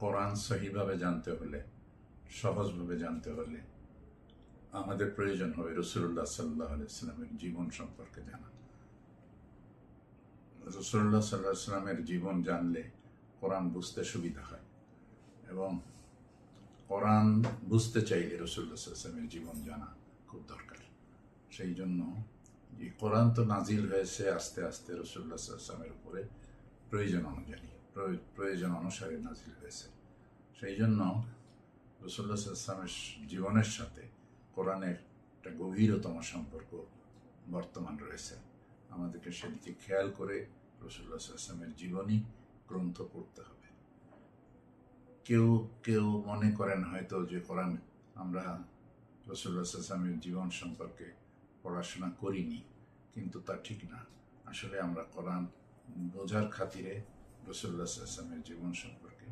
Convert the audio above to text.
কোরআন সহিভাবে জানতে হলে, সহজভাবে জানতে হলে আমাদের প্রয়োজন হবে রসুল্লাহ সাল্লাহ ইসলামের জীবন সম্পর্কে জানা। রসুল্লাহ সাল্লাহ ইসলামের জীবন জানলে কোরআন বুঝতে সুবিধা হয় এবং কোরআন বুঝতে চাইলে রসুল্লাহ ইসলামের জীবন জানা খুব দরকার। সেই জন্য যে কোরআন তো নাজিল হয়েছে আস্তে আস্তে রসুল্লাহ ইসলামের উপরে প্রয়োজন অনুযায়ী। প্রয়োজন অনুসারে নাজিল হয়েছে। সেই জন্য রসুল্লাহ ইসলামের জীবনের সাথে কোরআনের একটা গভীরতম সম্পর্ক বর্তমান রয়েছে। আমাদেরকে সেদিকে খেয়াল করে রসুল্লাহ ইসলামের জীবনী গ্রন্থ পড়তে হবে। কেউ কেউ মনে করেন হয়তো যে কোরআন আমরা রসুল্লাহ ইসলামের জীবন সম্পর্কে পড়াশোনা করিনি, কিন্তু তা ঠিক না। আসলে আমরা কোরআন বোঝার খাতিরে রসুল্লাহ আসলামের জীবন সম্পর্কে।